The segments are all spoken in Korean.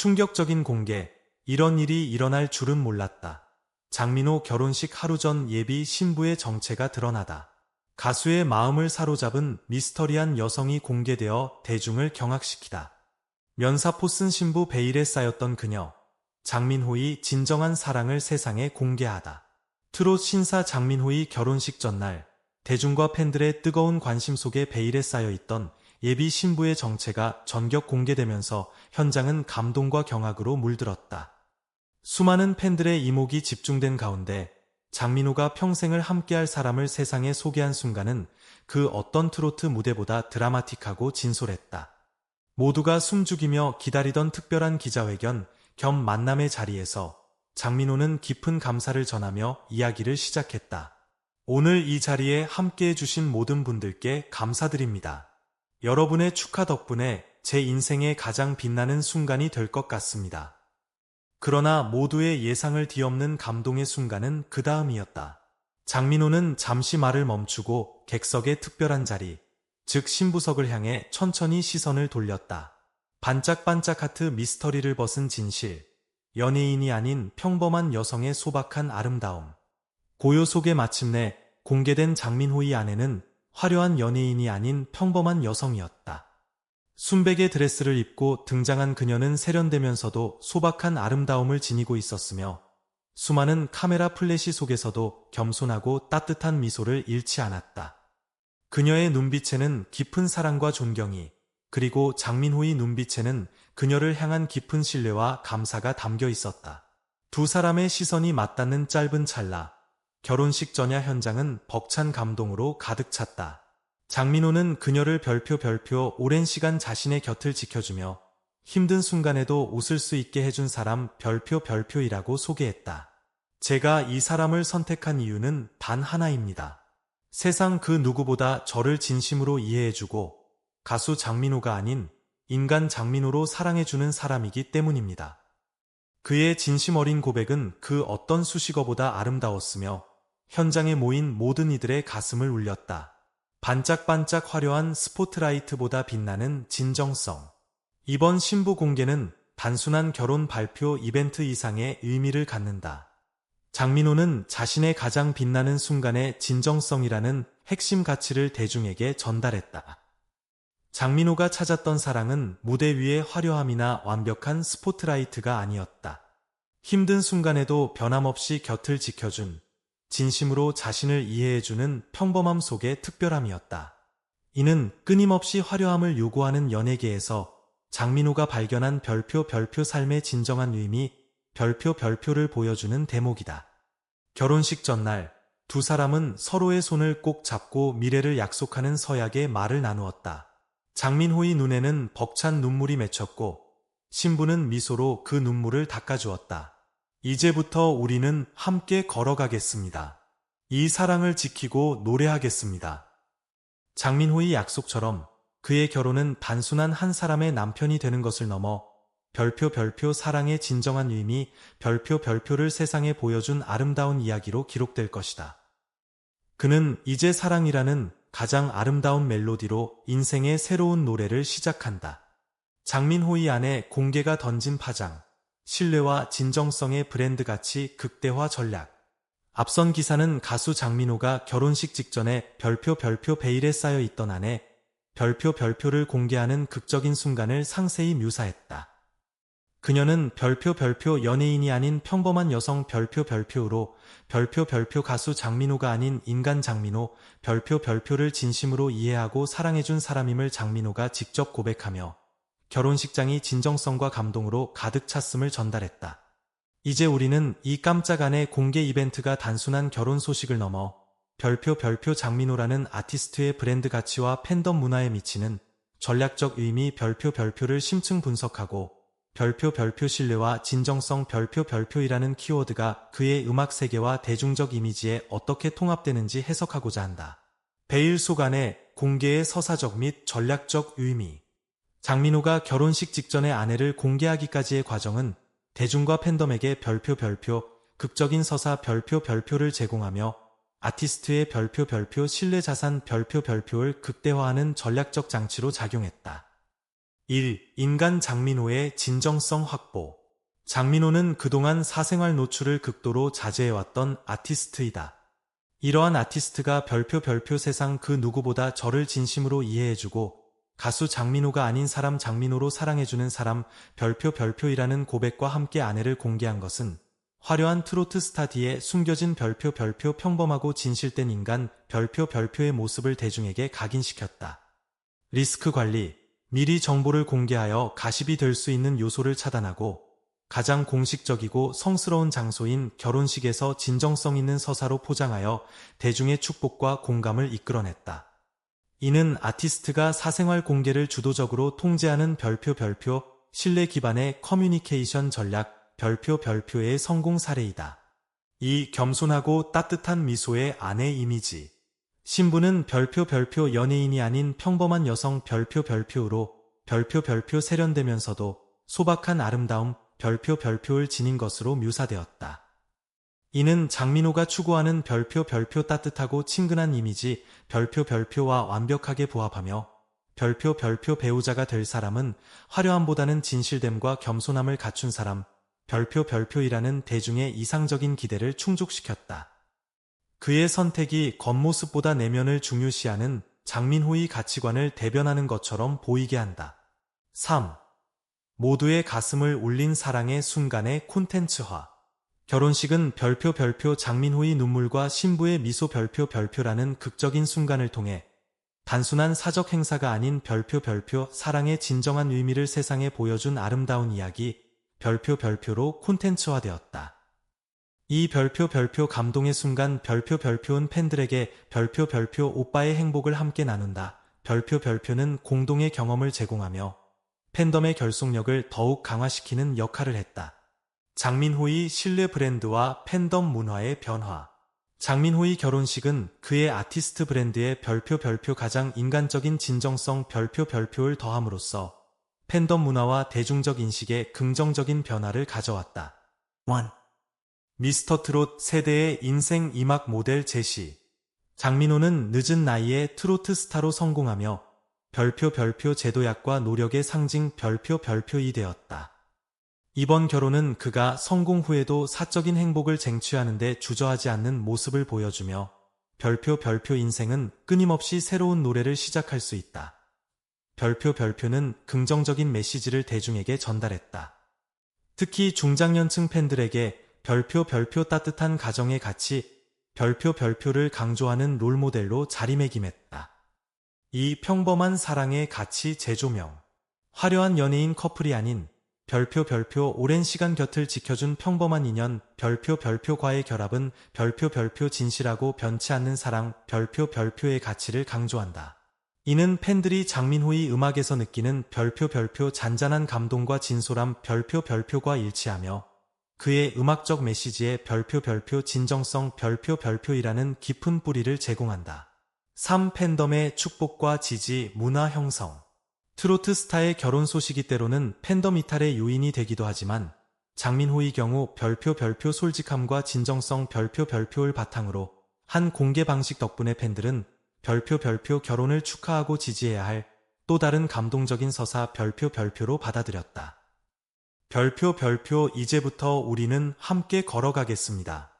충격적인 공개. 이런 일이 일어날 줄은 몰랐다. 장민호 결혼식 하루 전 예비 신부의 정체가 드러나다. 가수의 마음을 사로잡은 미스터리한 여성이 공개되어 대중을 경악시키다. 면사포 쓴 신부 베일에 쌓였던 그녀. 장민호의 진정한 사랑을 세상에 공개하다. 트롯 신사 장민호의 결혼식 전날 대중과 팬들의 뜨거운 관심 속에 베일에 쌓여있던 예비 신부의 정체가 전격 공개되면서 현장은 감동과 경악으로 물들었다. 수많은 팬들의 이목이 집중된 가운데 장민호가 평생을 함께할 사람을 세상에 소개한 순간은 그 어떤 트로트 무대보다 드라마틱하고 진솔했다. 모두가 숨죽이며 기다리던 특별한 기자회견 겸 만남의 자리에서 장민호는 깊은 감사를 전하며 이야기를 시작했다. 오늘 이 자리에 함께 해 주신 모든 분들께 감사드립니다. 여러분의 축하 덕분에 제 인생의 가장 빛나는 순간이 될 것 같습니다. 그러나 모두의 예상을 뒤엎는 감동의 순간은 그 다음이었다. 장민호는 잠시 말을 멈추고 객석의 특별한 자리, 즉 신부석을 향해 천천히 시선을 돌렸다. 반짝반짝 하트 미스터리를 벗은 진실, 연예인이 아닌 평범한 여성의 소박한 아름다움. 고요 속에 마침내 공개된 장민호의 아내는 화려한 연예인이 아닌 평범한 여성이었다. 순백의 드레스를 입고 등장한 그녀는 세련되면서도 소박한 아름다움을 지니고 있었으며 수많은 카메라 플래시 속에서도 겸손하고 따뜻한 미소를 잃지 않았다. 그녀의 눈빛에는 깊은 사랑과 존경이 그리고 장민호의 눈빛에는 그녀를 향한 깊은 신뢰와 감사가 담겨 있었다. 두 사람의 시선이 맞닿는 짧은 찰나 결혼식 전야 현장은 벅찬 감동으로 가득 찼다. 장민호는 그녀를 별표 별표 오랜 시간 자신의 곁을 지켜주며 힘든 순간에도 웃을 수 있게 해준 사람 별표 별표이라고 소개했다. 제가 이 사람을 선택한 이유는 단 하나입니다. 세상 그 누구보다 저를 진심으로 이해해주고 가수 장민호가 아닌 인간 장민호로 사랑해주는 사람이기 때문입니다. 그의 진심 어린 고백은 그 어떤 수식어보다 아름다웠으며 현장에 모인 모든 이들의 가슴을 울렸다. 반짝반짝 화려한 스포트라이트보다 빛나는 진정성. 이번 신부 공개는 단순한 결혼 발표 이벤트 이상의 의미를 갖는다. 장민호는 자신의 가장 빛나는 순간의 진정성이라는 핵심 가치를 대중에게 전달했다. 장민호가 찾았던 사랑은 무대 위의 화려함이나 완벽한 스포트라이트가 아니었다. 힘든 순간에도 변함없이 곁을 지켜준 진심으로 자신을 이해해주는 평범함 속의 특별함이었다. 이는 끊임없이 화려함을 요구하는 연예계에서 장민호가 발견한 별표 별표 삶의 진정한 의미 별표 별표를 보여주는 대목이다. 결혼식 전날 두 사람은 서로의 손을 꼭 잡고 미래를 약속하는 서약의 말을 나누었다. 장민호의 눈에는 벅찬 눈물이 맺혔고 신부는 미소로 그 눈물을 닦아주었다. 이제부터 우리는 함께 걸어가겠습니다. 이 사랑을 지키고 노래하겠습니다. 장민호의 약속처럼 그의 결혼은 단순한 한 사람의 남편이 되는 것을 넘어 별표 별표 사랑의 진정한 의미 별표 별표를 세상에 보여준 아름다운 이야기로 기록될 것이다. 그는 이제 사랑이라는 가장 아름다운 멜로디로 인생의 새로운 노래를 시작한다. 장민호의 아내 공개가 던진 파장 신뢰와 진정성의 브랜드 가치 극대화 전략. 앞선 기사는 가수 장민호가 결혼식 직전에 별표 별표 베일에 쌓여 있던 안에 별표 별표를 공개하는 극적인 순간을 상세히 묘사했다. 그녀는 별표 별표 연예인이 아닌 평범한 여성 별표 별표로 별표 별표 가수 장민호가 아닌 인간 장민호 별표 별표를 진심으로 이해하고 사랑해준 사람임을 장민호가 직접 고백하며 결혼식장이 진정성과 감동으로 가득 찼음을 전달했다. 이제 우리는 이 깜짝 안의 공개 이벤트가 단순한 결혼 소식을 넘어 별표 별표 장민호라는 아티스트의 브랜드 가치와 팬덤 문화에 미치는 전략적 의미 별표 별표를 심층 분석하고 별표 별표 신뢰와 진정성 별표 별표이라는 키워드가 그의 음악 세계와 대중적 이미지에 어떻게 통합되는지 해석하고자 한다. 베일 속 안에 공개의 서사적 및 전략적 의미 장민호가 결혼식 직전에 아내를 공개하기까지의 과정은 대중과 팬덤에게 별표 별표, 극적인 서사 별표 별표를 제공하며 아티스트의 별표 별표 신뢰 자산 별표 별표를 극대화하는 전략적 장치로 작용했다. 1. 인간 장민호의 진정성 확보. 장민호는 그동안 사생활 노출을 극도로 자제해왔던 아티스트이다. 이러한 아티스트가 별표 별표 세상 그 누구보다 저를 진심으로 이해해주고 가수 장민호가 아닌 사람 장민호로 사랑해주는 사람 별표 별표이라는 고백과 함께 아내를 공개한 것은 화려한 트로트 스타 뒤에 숨겨진 별표 별표 평범하고 진실된 인간 별표 별표의 모습을 대중에게 각인시켰다. 리스크 관리, 미리 정보를 공개하여 가십이 될 수 있는 요소를 차단하고 가장 공식적이고 성스러운 장소인 결혼식에서 진정성 있는 서사로 포장하여 대중의 축복과 공감을 이끌어냈다. 이는 아티스트가 사생활 공개를 주도적으로 통제하는 별표 별표 신뢰 기반의 커뮤니케이션 전략 별표 별표의 성공 사례이다. 이 겸손하고 따뜻한 미소의 아내 이미지. 신부는 별표 별표 연예인이 아닌 평범한 여성 별표 별표로 별표 별표 세련되면서도 소박한 아름다움 별표 별표를 지닌 것으로 묘사되었다. 이는 장민호가 추구하는 별표 별표 따뜻하고 친근한 이미지 별표 별표와 완벽하게 부합하며 별표 별표 배우자가 될 사람은 화려함보다는 진실됨과 겸손함을 갖춘 사람 별표 별표이라는 대중의 이상적인 기대를 충족시켰다. 그의 선택이 겉모습보다 내면을 중요시하는 장민호의 가치관을 대변하는 것처럼 보이게 한다. 3. 모두의 가슴을 울린 사랑의 순간의 콘텐츠화 결혼식은 별표 별표 장민호의 눈물과 신부의 미소 별표 별표라는 극적인 순간을 통해 단순한 사적 행사가 아닌 별표 별표 사랑의 진정한 의미를 세상에 보여준 아름다운 이야기 별표 별표로 콘텐츠화되었다. 이 별표 별표 감동의 순간 별표 별표는 팬들에게 별표 별표 오빠의 행복을 함께 나눈다. 별표 별표는 공동의 경험을 제공하며 팬덤의 결속력을 더욱 강화시키는 역할을 했다. 장민호의 신뢰 브랜드와 팬덤 문화의 변화. 장민호의 결혼식은 그의 아티스트 브랜드의 별표 별표 가장 인간적인 진정성 별표 별표를 더함으로써 팬덤 문화와 대중적 인식에 긍정적인 변화를 가져왔다. 1. 미스터 트롯 세대의 인생 이막 모델 제시. 장민호는 늦은 나이에 트로트 스타로 성공하며 별표 별표 제도약과 노력의 상징 별표 별표이 되었다. 이번 결혼은 그가 성공 후에도 사적인 행복을 쟁취하는데 주저하지 않는 모습을 보여주며 별표 별표 인생은 끊임없이 새로운 노래를 시작할 수 있다. 별표 별표는 긍정적인 메시지를 대중에게 전달했다. 특히 중장년층 팬들에게 별표 별표 따뜻한 가정의 가치, 별표 별표를 강조하는 롤모델로 자리매김했다. 이 평범한 사랑의 가치 재조명. 화려한 연예인 커플이 아닌 별표 별표 오랜 시간 곁을 지켜준 평범한 인연 별표 별표과의 결합은 별표 별표 진실하고 변치 않는 사랑 별표 별표의 가치를 강조한다. 이는 팬들이 장민호의 음악에서 느끼는 별표 별표 잔잔한 감동과 진솔함 별표 별표과 일치하며 그의 음악적 메시지에 별표 별표 진정성 별표 별표이라는 깊은 뿌리를 제공한다. 3. 팬덤의 축복과 지지 문화 형성 트로트 스타의 결혼 소식이 때로는 팬덤 이탈의 요인이 되기도 하지만 장민호의 경우 별표 별표 솔직함과 진정성 별표 별표를 바탕으로 한 공개 방식 덕분에 팬들은 별표 별표 결혼을 축하하고 지지해야 할 또 다른 감동적인 서사 별표 별표로 받아들였다. 별표 별표 이제부터 우리는 함께 걸어가겠습니다.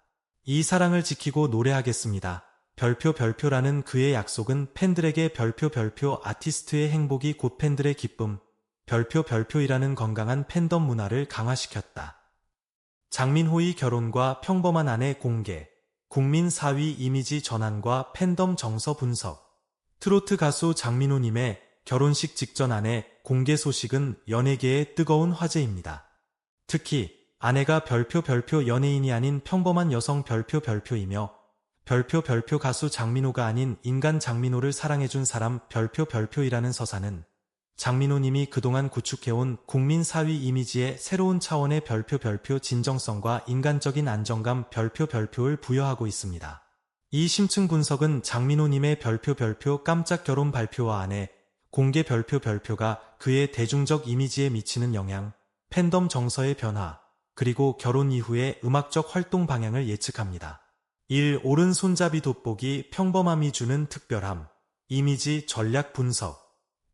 이 사랑을 지키고 노래하겠습니다. 별표 별표라는 그의 약속은 팬들에게 별표 별표 아티스트의 행복이 곧 팬들의 기쁨, 별표 별표이라는 건강한 팬덤 문화를 강화시켰다. 장민호의 결혼과 평범한 아내 공개, 국민 4위 이미지 전환과 팬덤 정서 분석, 트로트 가수 장민호님의 결혼식 직전 아내 공개 소식은 연예계의 뜨거운 화제입니다. 특히 아내가 별표 별표 연예인이 아닌 평범한 여성 별표 별표이며 별표 별표 가수 장민호가 아닌 인간 장민호를 사랑해준 사람 별표 별표이라는 서사는 장민호님이 그동안 구축해온 국민 사위 이미지의 새로운 차원의 별표 별표 진정성과 인간적인 안정감 별표 별표를 부여하고 있습니다. 이 심층 분석은 장민호님의 별표 별표 깜짝 결혼 발표와 아내 공개 별표 별표가 그의 대중적 이미지에 미치는 영향, 팬덤 정서의 변화, 그리고 결혼 이후의 음악적 활동 방향을 예측합니다. 1. 오른손잡이 돋보기 평범함이 주는 특별함 이미지 전략 분석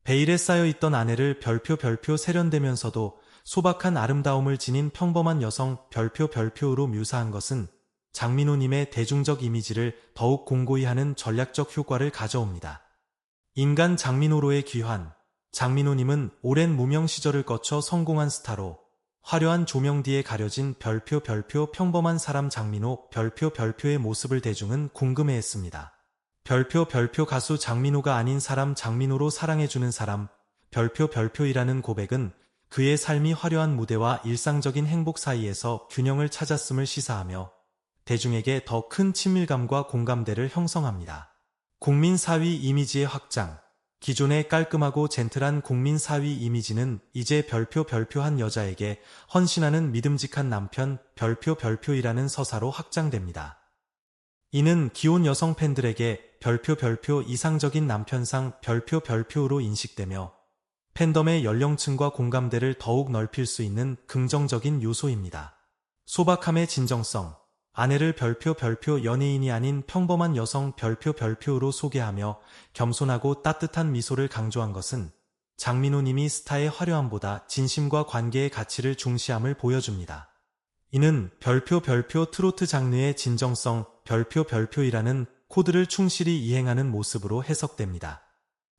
베일에 쌓여있던 아내를 별표 별표 세련되면서도 소박한 아름다움을 지닌 평범한 여성 별표 별표로 묘사한 것은 장민호님의 대중적 이미지를 더욱 공고히 하는 전략적 효과를 가져옵니다. 인간 장민호로의 귀환. 장민호님은 오랜 무명 시절을 거쳐 성공한 스타로 화려한 조명 뒤에 가려진 별표 별표 평범한 사람 장민호 별표 별표의 모습을 대중은 궁금해했습니다. 별표 별표 가수 장민호가 아닌 사람 장민호로 사랑해주는 사람 별표 별표이라는 고백은 그의 삶이 화려한 무대와 일상적인 행복 사이에서 균형을 찾았음을 시사하며 대중에게 더 큰 친밀감과 공감대를 형성합니다. 국민 사위 이미지의 확장 기존의 깔끔하고 젠틀한 국민 사위 이미지는 이제 별표 별표한 여자에게 헌신하는 믿음직한 남편 별표 별표이라는 서사로 확장됩니다. 이는 기혼 여성 팬들에게 별표 별표 이상적인 남편상 별표 별표로 인식되며 팬덤의 연령층과 공감대를 더욱 넓힐 수 있는 긍정적인 요소입니다. 소박함의 진정성 아내를 별표 별표 연예인이 아닌 평범한 여성 별표 별표로 소개하며 겸손하고 따뜻한 미소를 강조한 것은 장민호 님이 스타의 화려함보다 진심과 관계의 가치를 중시함을 보여줍니다. 이는 별표 별표 트로트 장르의 진정성 별표 별표이라는 코드를 충실히 이행하는 모습으로 해석됩니다.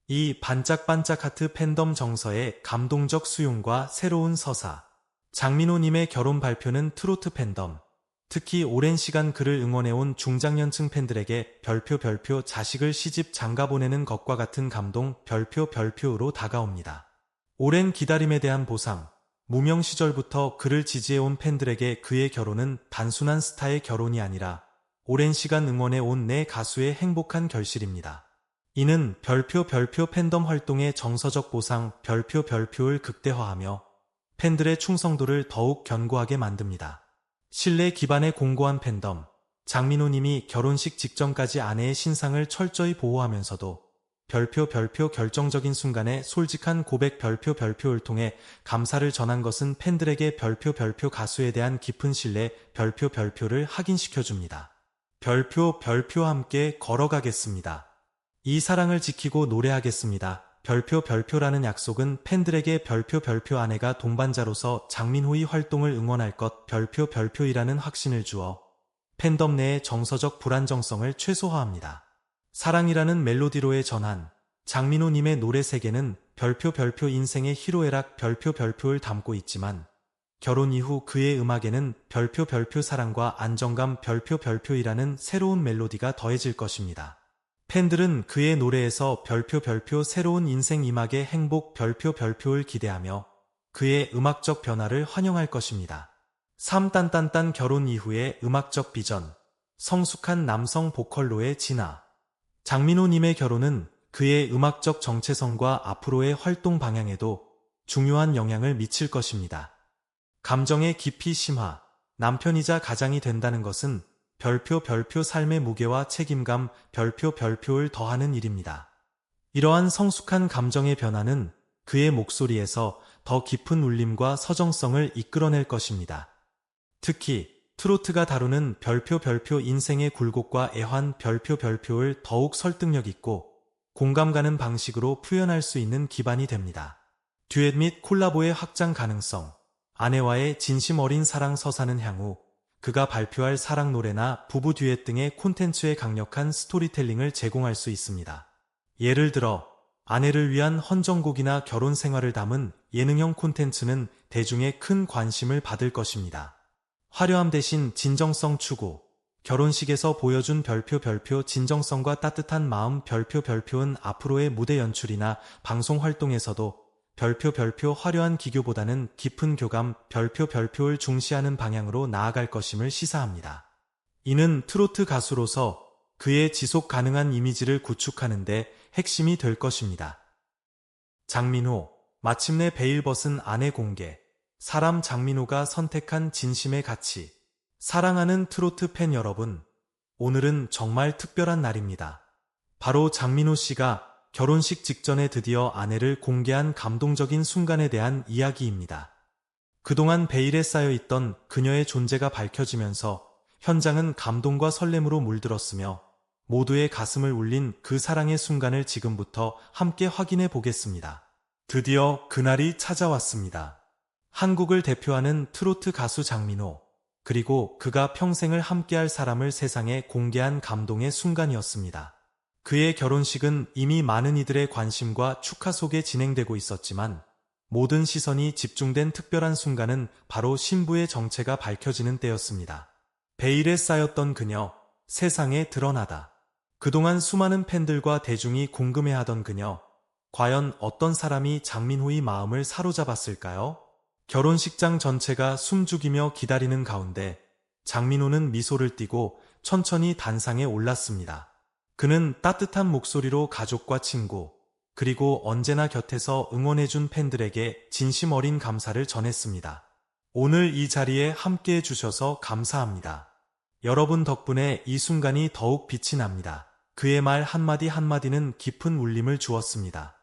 이 반짝반짝 하트 팬덤 정서의 감동적 수용과 새로운 서사 장민호님의 결혼 발표는 트로트 팬덤 특히 오랜 시간 그를 응원해온 중장년층 팬들에게 별표 별표 자식을 시집 장가 보내는 것과 같은 감동 별표 별표로 다가옵니다. 오랜 기다림에 대한 보상, 무명 시절부터 그를 지지해온 팬들에게 그의 결혼은 단순한 스타의 결혼이 아니라 오랜 시간 응원해온 내 가수의 행복한 결실입니다. 이는 별표 별표 팬덤 활동의 정서적 보상 별표 별표를 극대화하며 팬들의 충성도를 더욱 견고하게 만듭니다. 신뢰 기반의 공고한 팬덤, 장민호 님이 결혼식 직전까지 아내의 신상을 철저히 보호하면서도 별표 별표 결정적인 순간에 솔직한 고백 별표 별표를 통해 감사를 전한 것은 팬들에게 별표 별표 가수에 대한 깊은 신뢰 별표 별표를 확인시켜줍니다. 별표 별표 함께 걸어가겠습니다. 이 사랑을 지키고 노래하겠습니다. 별표 별표라는 약속은 팬들에게 별표 별표 아내가 동반자로서 장민호의 활동을 응원할 것 별표 별표이라는 확신을 주어 팬덤 내의 정서적 불안정성을 최소화합니다. 사랑이라는 멜로디로의 전환 장민호님의 노래 세계는 별표 별표 인생의 희로애락 별표 별표를 담고 있지만 결혼 이후 그의 음악에는 별표 별표 사랑과 안정감 별표 별표이라는 새로운 멜로디가 더해질 것입니다. 팬들은 그의 노래에서 별표 별표 새로운 인생 이막의 행복 별표 별표를 기대하며 그의 음악적 변화를 환영할 것입니다. 3딴딴딴 결혼 이후의 음악적 비전 성숙한 남성 보컬로의 진화 장민호님의 결혼은 그의 음악적 정체성과 앞으로의 활동 방향에도 중요한 영향을 미칠 것입니다. 감정의 깊이 심화 남편이자 가장이 된다는 것은 별표 별표 삶의 무게와 책임감 별표 별표를 더하는 일입니다. 이러한 성숙한 감정의 변화는 그의 목소리에서 더 깊은 울림과 서정성을 이끌어낼 것입니다. 특히 트로트가 다루는 별표 별표 인생의 굴곡과 애환 별표 별표를 더욱 설득력 있고 공감 가는 방식으로 표현할 수 있는 기반이 됩니다. 듀엣 및 콜라보의 확장 가능성, 아내와의 진심 어린 사랑 서사는 향후 그가 발표할 사랑 노래나 부부 듀엣 등의 콘텐츠에 강력한 스토리텔링을 제공할 수 있습니다. 예를 들어 아내를 위한 헌정곡이나 결혼 생활을 담은 예능형 콘텐츠는 대중의 큰 관심을 받을 것입니다. 화려함 대신 진정성 추구 결혼식에서 보여준 별표 별표 진정성과 따뜻한 마음 별표 별표는 앞으로의 무대 연출이나 방송 활동에서도 별표 별표 화려한 기교보다는 깊은 교감 별표 별표를 중시하는 방향으로 나아갈 것임을 시사합니다. 이는 트로트 가수로서 그의 지속 가능한 이미지를 구축하는 데 핵심이 될 것입니다. 장민호, 마침내 베일 벗은 아내 공개, 사람 장민호가 선택한 진심의 가치, 사랑하는 트로트 팬 여러분, 오늘은 정말 특별한 날입니다. 바로 장민호 씨가 결혼식 직전에 드디어 아내를 공개한 감동적인 순간에 대한 이야기입니다. 그동안 베일에 쌓여있던 그녀의 존재가 밝혀지면서 현장은 감동과 설렘으로 물들었으며 모두의 가슴을 울린 그 사랑의 순간을 지금부터 함께 확인해 보겠습니다. 드디어 그날이 찾아왔습니다. 한국을 대표하는 트로트 가수 장민호, 그리고 그가 평생을 함께할 사람을 세상에 공개한 감동의 순간이었습니다. 그의 결혼식은 이미 많은 이들의 관심과 축하 속에 진행되고 있었지만 모든 시선이 집중된 특별한 순간은 바로 신부의 정체가 밝혀지는 때였습니다. 베일에 쌓였던 그녀, 세상에 드러나다. 그동안 수많은 팬들과 대중이 궁금해하던 그녀, 과연 어떤 사람이 장민호의 마음을 사로잡았을까요? 결혼식장 전체가 숨죽이며 기다리는 가운데 장민호는 미소를 띠고 천천히 단상에 올랐습니다. 그는 따뜻한 목소리로 가족과 친구, 그리고 언제나 곁에서 응원해준 팬들에게 진심 어린 감사를 전했습니다. 오늘 이 자리에 함께 해 주셔서 감사합니다. 여러분 덕분에 이 순간이 더욱 빛이 납니다. 그의 말 한마디 한마디는 깊은 울림을 주었습니다.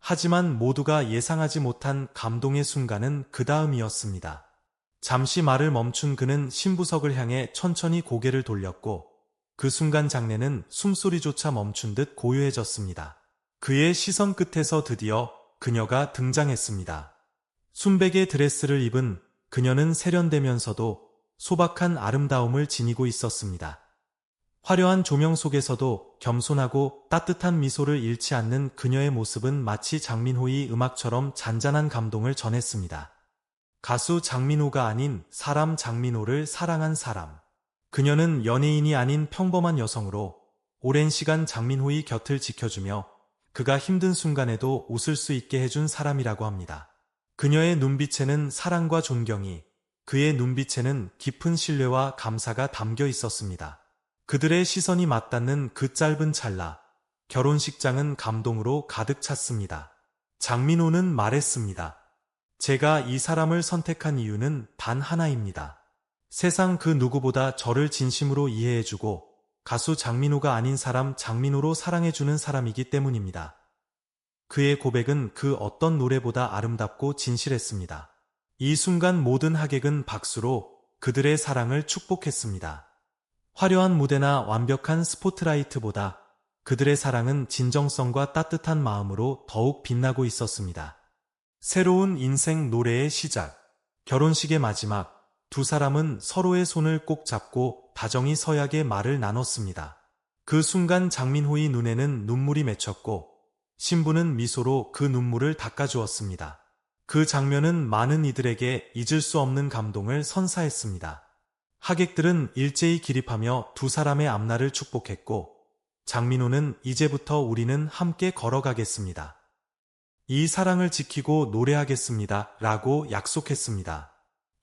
하지만 모두가 예상하지 못한 감동의 순간은 그 다음이었습니다. 잠시 말을 멈춘 그는 신부석을 향해 천천히 고개를 돌렸고 그 순간 장례는 숨소리조차 멈춘 듯 고요해졌습니다. 그의 시선 끝에서 드디어 그녀가 등장했습니다. 순백의 드레스를 입은 그녀는 세련되면서도 소박한 아름다움을 지니고 있었습니다. 화려한 조명 속에서도 겸손하고 따뜻한 미소를 잃지 않는 그녀의 모습은 마치 장민호의 음악처럼 잔잔한 감동을 전했습니다. 가수 장민호가 아닌 사람 장민호를 사랑한 사람. 그녀는 연예인이 아닌 평범한 여성으로 오랜 시간 장민호의 곁을 지켜주며 그가 힘든 순간에도 웃을 수 있게 해준 사람이라고 합니다. 그녀의 눈빛에는 사랑과 존경이, 그의 눈빛에는 깊은 신뢰와 감사가 담겨 있었습니다. 그들의 시선이 맞닿는 그 짧은 찰나, 결혼식장은 감동으로 가득 찼습니다. 장민호는 말했습니다. 제가 이 사람을 선택한 이유는 단 하나입니다. 세상 그 누구보다 저를 진심으로 이해해주고 가수 장민호가 아닌 사람 장민호로 사랑해주는 사람이기 때문입니다. 그의 고백은 그 어떤 노래보다 아름답고 진실했습니다. 이 순간 모든 하객은 박수로 그들의 사랑을 축복했습니다. 화려한 무대나 완벽한 스포트라이트보다 그들의 사랑은 진정성과 따뜻한 마음으로 더욱 빛나고 있었습니다. 새로운 인생 노래의 시작, 결혼식의 마지막, 두 사람은 서로의 손을 꼭 잡고 다정히 서약의 말을 나눴습니다. 그 순간 장민호의 눈에는 눈물이 맺혔고 신부는 미소로 그 눈물을 닦아주었습니다. 그 장면은 많은 이들에게 잊을 수 없는 감동을 선사했습니다. 하객들은 일제히 기립하며 두 사람의 앞날을 축복했고 장민호는 이제부터 우리는 함께 걸어가겠습니다. 이 사랑을 지키고 노래하겠습니다. 라고 약속했습니다.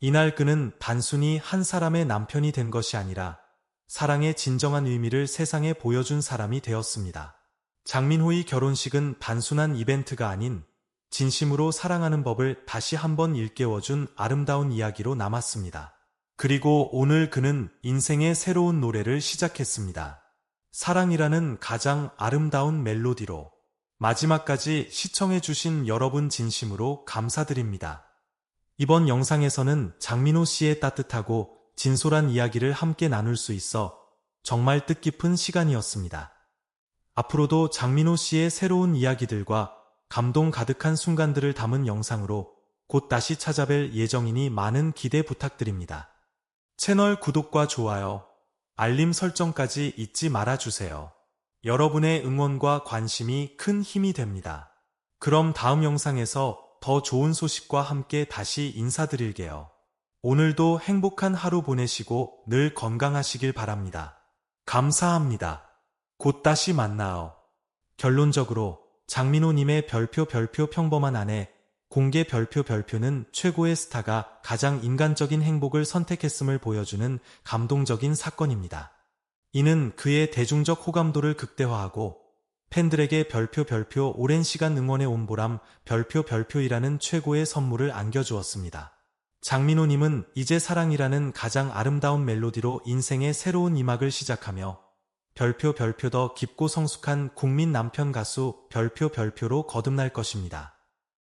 이날 그는 단순히 한 사람의 남편이 된 것이 아니라 사랑의 진정한 의미를 세상에 보여준 사람이 되었습니다. 장민호의 결혼식은 단순한 이벤트가 아닌 진심으로 사랑하는 법을 다시 한번 일깨워준 아름다운 이야기로 남았습니다. 그리고 오늘 그는 인생의 새로운 노래를 시작했습니다. 사랑이라는 가장 아름다운 멜로디로 마지막까지 시청해주신 여러분 진심으로 감사드립니다. 이번 영상에서는 장민호 씨의 따뜻하고 진솔한 이야기를 함께 나눌 수 있어 정말 뜻깊은 시간이었습니다. 앞으로도 장민호 씨의 새로운 이야기들과 감동 가득한 순간들을 담은 영상으로 곧 다시 찾아뵐 예정이니 많은 기대 부탁드립니다. 채널 구독과 좋아요, 알림 설정까지 잊지 말아주세요. 여러분의 응원과 관심이 큰 힘이 됩니다. 그럼 다음 영상에서 더 좋은 소식과 함께 다시 인사드릴게요. 오늘도 행복한 하루 보내시고 늘 건강하시길 바랍니다. 감사합니다. 곧 다시 만나요. 결론적으로 장민호님의 별표 별표 평범한 아내 공개 별표 별표는 최고의 스타가 가장 인간적인 행복을 선택했음을 보여주는 감동적인 사건입니다. 이는 그의 대중적 호감도를 극대화하고 팬들에게 별표 별표 오랜 시간 응원해 온 보람 별표 별표이라는 최고의 선물을 안겨주었습니다. 장민호님은 이제 사랑이라는 가장 아름다운 멜로디로 인생의 새로운 이막을 시작하며 별표 별표 더 깊고 성숙한 국민 남편 가수 별표 별표로 거듭날 것입니다.